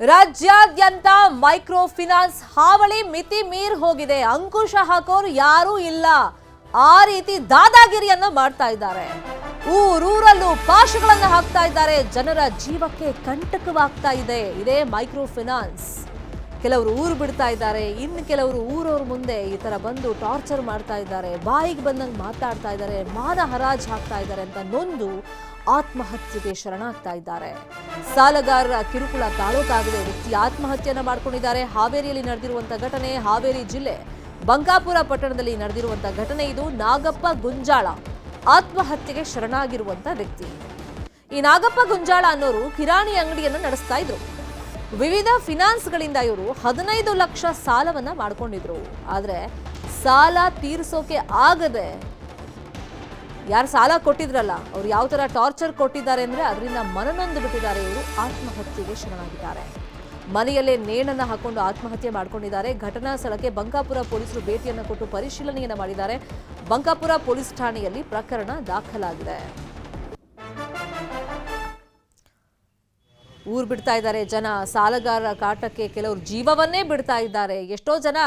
ರಾಜ್ಯಾದ್ಯಂತ micro finance ಹಾವಳಿ ಮಿತಿ ಮೀರ್ ಹೋಗಿದೆ. ಅಂಕುಶ ಹಾಕೋರು ಯಾರೂ ಇಲ್ಲ. ಆ ರೀತಿ ದಾದಾಗಿರಿಯನ್ನ ಮಾಡ್ತಾ ಇದ್ದಾರೆ. ಊರೂರಲ್ಲೂ ಪಾಶಗಳನ್ನ ಹಾಕ್ತಾ ಇದ್ದಾರೆ. ಜನರ ಜೀವಕ್ಕೆ ಕಂಟಕವಾಗ್ತಾ ಇದೆ. ಇದೇ ಮೈಕ್ರೋ ಫಿನಾನ್ಸ್ ಕೆಲವರು ಊರು ಬಿಡ್ತಾ ಇದ್ದಾರೆ. ಇನ್ನು ಕೆಲವರು ಊರವ್ರ ಮುಂದೆ ಈ ತರ ಬಂದು ಟಾರ್ಚರ್ ಮಾಡ್ತಾ ಇದ್ದಾರೆ. ಬಾಯಿಗೆ ಬಂದಂಗೆ ಮಾತಾಡ್ತಾ ಇದ್ದಾರೆ. ಮಾನ ಹರಾಜ್ ಹಾಕ್ತಾ ಇದ್ದಾರೆ ಅಂತ ನೊಂದು ಆತ್ಮಹತ್ಯೆಗೆ ಶರಣಾಗ್ತಾ ಇದ್ದಾರೆ. ಸಾಲಗಾರರ ಕಿರುಕುಳ ತಾಳೋಕಾಗದೆ ವ್ಯಕ್ತಿ ಆತ್ಮಹತ್ಯೆಯನ್ನು ಮಾಡಿಕೊಂಡಿದ್ದಾರೆ. ಹಾವೇರಿಯಲ್ಲಿ ನಡೆದಿರುವಂತಹ ಘಟನೆ ಹಾವೇರಿ ಜಿಲ್ಲೆ ಬಂಕಾಪುರ ಪಟ್ಟಣದಲ್ಲಿ ನಡೆದಿರುವಂತಹ ಘಟನೆ ಇದು. ನಾಗಪ್ಪ ಗುಂಜಾಳ ಆತ್ಮಹತ್ಯೆಗೆ ಶರಣಾಗಿರುವಂತ ವ್ಯಕ್ತಿ. ಈ ನಾಗಪ್ಪ ಗುಂಜಾಳ ಅನ್ನೋರು ಕಿರಾಣಿ ಅಂಗಡಿಯನ್ನು ನಡೆಸ್ತಾ ಇದ್ರು. ವಿವಿಧ ಫಿನಾನ್ಸ್ಗಳಿಂದ ಇವರು ಹದಿನೈದು ಲಕ್ಷ ಸಾಲವನ್ನ ಮಾಡ್ಕೊಂಡಿದ್ರು. ಆದ್ರೆ ಸಾಲ ತೀರಿಸೋಕೆ ಆಗದೆ ಯಾರು ಸಾಲ ಕೊಟ್ಟಿದ್ರಲ್ಲ, ಅವ್ರು ಯಾವ ತರ ಟಾರ್ಚರ್ ಕೊಟ್ಟಿದ್ದಾರೆ ಅಂದ್ರೆ ಅದರಿಂದ ಮನನೊಂದು ಬಿಟ್ಟಿದ್ದಾರೆ ಇವರು. ಆತ್ಮಹತ್ಯೆಗೆ ಶರಣಾಗಿದ್ದಾರೆ. ಮನೆಯಲ್ಲೇ ನೇಣನ್ನು ಹಾಕೊಂಡು ಆತ್ಮಹತ್ಯೆ ಮಾಡ್ಕೊಂಡಿದ್ದಾರೆ. ಘಟನಾ ಸ್ಥಳಕ್ಕೆ ಬಂಕಾಪುರ ಪೊಲೀಸರು ಭೇಟಿಯನ್ನು ಕೊಟ್ಟು ಪರಿಶೀಲನೆಯನ್ನು ಮಾಡಿದ್ದಾರೆ. ಬಂಕಾಪುರ ಪೊಲೀಸ್ ಠಾಣೆಯಲ್ಲಿ ಪ್ರಕರಣ ದಾಖಲಾಗಿದೆ. ಊರು ಬಿಡ್ತಾ ಇದ್ದಾರೆ ಜನ. ಸಾಲಗಾರರ ಕಾಟಕ್ಕೆ ಕೆಲವರು ಜೀವವನ್ನೇ ಬಿಡ್ತಾ ಇದ್ದಾರೆ. ಎಷ್ಟೋ ಜನ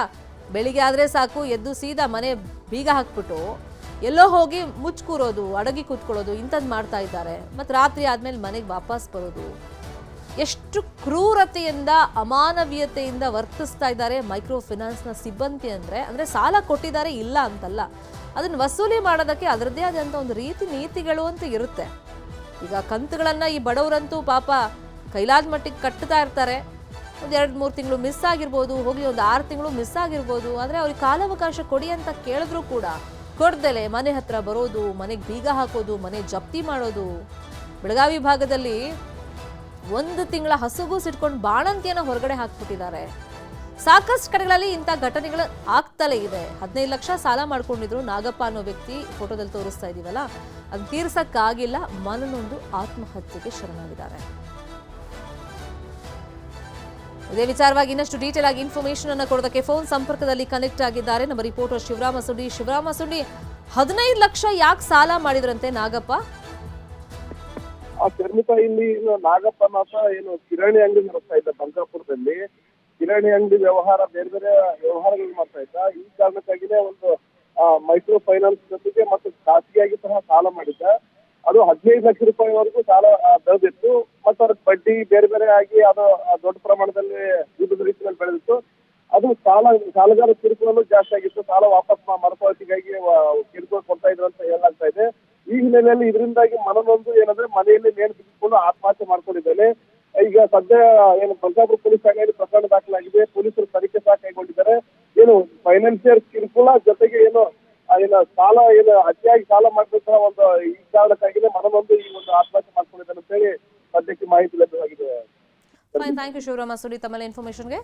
ಬೆಳಿಗ್ಗೆ ಆದರೆ ಸಾಕು, ಎದ್ದು ಸೀದಾ ಮನೆ ಬೀಗ ಹಾಕ್ಬಿಟ್ಟು ಎಲ್ಲೋ ಹೋಗಿ ಮುಚ್ಕೂರೋದು, ಅಡಗಿ ಕೂತ್ಕೊಳ್ಳೋದು ಇಂಥದ್ದು ಮಾಡ್ತಾ ಇದ್ದಾರೆ. ಮತ್ತು ರಾತ್ರಿ ಆದಮೇಲೆ ಮನೆಗೆ ವಾಪಸ್ ಬರೋದು. ಎಷ್ಟು ಕ್ರೂರತೆಯಿಂದ, ಅಮಾನವೀಯತೆಯಿಂದ ವರ್ತಿಸ್ತಾ ಇದ್ದಾರೆ ಮೈಕ್ರೋ ಫಿನಾನ್ಸ್ನ ಸಿಬ್ಬಂದಿ ಅಂದರೆ ಅಂದರೆ ಸಾಲ ಕೊಟ್ಟಿದ್ದಾರೆ ಇಲ್ಲ ಅಂತಲ್ಲ. ಅದನ್ನು ವಸೂಲಿ ಮಾಡೋದಕ್ಕೆ ಅದರದ್ದೇ ಆದಂಥ ಒಂದು ರೀತಿ ನೀತಿಗಳು ಅಂತ ಇರುತ್ತೆ. ಈಗ ಕಂತುಗಳನ್ನು ಈ ಬಡವರಂತೂ ಪಾಪ ಕೈಲಾದ ಮಟ್ಟಿಗೆ ಕಟ್ಟುತ್ತಾ ಇರ್ತಾರೆ. ಒಂದು ಎರಡು ಮೂರು ತಿಂಗಳು ಮಿಸ್ ಆಗಿರ್ಬೋದು, ಹೋಗಿ ಒಂದು ಆರು ತಿಂಗಳು ಮಿಸ್ ಆಗಿರ್ಬೋದು, ಆದರೆ ಅವ್ರಿಗೆ ಕಾಲಾವಕಾಶ ಕೊಡಿ ಅಂತ ಕೇಳಿದ್ರು ಕೂಡ ಕೊಡ್ದಲೆ ಮನೆ ಹತ್ರ ಬರೋದು, ಮನೆಗೆ ಬೀಗ ಹಾಕೋದು, ಮನೆ ಜಪ್ತಿ ಮಾಡೋದು. ಬೆಳಗಾವಿ ಭಾಗದಲ್ಲಿ ಒಂದು ತಿಂಗಳ ಹಸುಗೂ ಸಿಟ್ಕೊಂಡು ಬಾಣಂತಿಯನ್ನು ಹೊರಗಡೆ ಹಾಕ್ಬಿಟ್ಟಿದ್ದಾರೆ. ಸಾಕಷ್ಟು ಕಡೆಗಳಲ್ಲಿ ಇಂಥ ಘಟನೆಗಳು ಆಗ್ತಲೇ ಇದೆ. ಹದಿನೈದು ಲಕ್ಷ ಸಾಲ ಮಾಡ್ಕೊಂಡಿದ್ರು ನಾಗಪ್ಪ ಅನ್ನೋ ವ್ಯಕ್ತಿ ಫೋಟೋದಲ್ಲಿ ತೋರಿಸ್ತಾ ಇದೀವಲ್ಲ. ಅದು ತೀರ್ಸಕ್ಕಾಗಿಲ್ಲ, ಮನನೊಂದು ಆತ್ಮಹತ್ಯೆಗೆ ಶರಣಾಗಿದ್ದಾರೆ. ಇದೇ ವಿಚಾರವಾಗಿ ಇನ್ನಷ್ಟು ಡೀಟೇಲ್ ಆಗಿ ಇನ್ಫಾರ್ಮೇಶನ್ ಅನ್ನು ಕೊಡೋದಕ್ಕೆ ಫೋನ್ ಸಂಪರ್ಕದಲ್ಲಿ ಕನೆಕ್ಟ್ ಆಗಿದ್ದಾರೆ. ನಮ್ಮ ರಿಪೋರ್ಟರ್ ಶಿವರಾಮ ಸುಂಡಿ. ಶಿವರಾಮ ಸುಂಡಿ, ಹದಿನೈದು ಲಕ್ಷ ಯಾಕೆ ಸಾಲ ಮಾಡಿದ್ರಂತೆ ನಾಗಪ್ಪ? ಶರ್ಮಿತಾ ಇಲ್ಲಿ ನಾಗಪ್ಪ ನಾಗಪ್ಪನಾಥ ಏನು ಕಿರಾಣಿ ಅಂಗಡಿ ನಡೆಸ್ತಾ ಇದ್ದ ಬಂಕಾಪುರದಲ್ಲಿ ಕಿರಾಣಿ ಅಂಗಡಿ ವ್ಯವಹಾರ, ಬೇರೆ ಬೇರೆ ವ್ಯವಹಾರಗಳು ಮಾಡ್ತಾ ಇದ್ದ. ಈ ಕಾರಣಕ್ಕಾಗಿನೇ ಒಂದು ಮೈಕ್ರೋ ಫೈನಾನ್ಸ್ ಜೊತೆಗೆ ಮತ್ತು ಖಾಸಗಿಯಾಗಿ ಸಹ ಸಾಲ ಮಾಡಿದ್ದ. ಅದು ಹದಿನೈದು ಲಕ್ಷ ರೂಪಾಯಿವರೆಗೂ ಸಾಲ ಬೆಳೆದಿತ್ತು ಮತ್ತು ಅದಕ್ಕೆ ಬಡ್ಡಿ ಬೇರೆ ಬೇರೆ ಆಗಿ ಅದು ದೊಡ್ಡ ಪ್ರಮಾಣದಲ್ಲಿ ವಿವಿಧ ರೀತಿಯಲ್ಲಿ ಬೆಳೆದಿತ್ತು. ಅದು ಸಾಲ, ಸಾಲಗಾರ ಕಿರುಕುಳನೂ ಜಾಸ್ತಿ ಆಗಿತ್ತು. ಸಾಲ ವಾಪಸ್ ಮರುಪಾವತಿಗಾಗಿ ಕಿರುಕುಳ ಕೊಡ್ತಾ ಇದ್ರು ಅಂತ ಹೇಳಲಾಗ್ತಾ ಇದೆ. ಈ ಹಿನ್ನೆಲೆಯಲ್ಲಿ ಇದರಿಂದಾಗಿ ಮನನೊಂದು ಏನಂದ್ರೆ ಮನೆಯಲ್ಲಿ ನೇಣು ಬಿಗಿದುಕೊಂಡು ಆತ್ಮಹತ್ಯೆ ಮಾಡ್ಕೊಂಡಿದ್ದಾನೆ ಈಗ ಸದ್ಯ ಏನು ಬಂಕಾಪುರ ಪೊಲೀಸ್ ಠಾಣೆಯಲ್ಲಿ ಪ್ರಕರಣ ದಾಖಲಾಗಿದೆ. ಪೊಲೀಸರು ತನಿಖೆ ಸಹ ಕೈಗೊಂಡಿದ್ದಾರೆ. ಏನು ಫೈನಾನ್ಸಿಯರ್ ಕಿರುಕುಳ ಜೊತೆಗೆ ಏನು ಏನು ಸಾಲ, ಏನು ಅತಿಯಾಗಿ ಸಾಲ ಮಾಡಿದಂತಹ ಒಂದು ಈ ಕಾರಣಕ್ಕಾಗಿನೇ ಮನನೊಂದು ಈ ಒಂದು ಆತ್ಮಹತ್ಯೆ ಮಾಡ್ಕೊಂಡಿದ್ದಾರೆ ಅಂತ ಹೇಳಿ ಸದ್ಯಕ್ಕೆ ಮಾಹಿತಿ ಲಭ್ಯವಾಗಿದೆ. ಥ್ಯಾಂಕ್ ಯು ಶಿವರಾಮ ಸುಂಡಿ ತಮ್ಮಲ್ಲಿ ಇನ್ಫಾರ್ಮೇಶನ್ಗೆ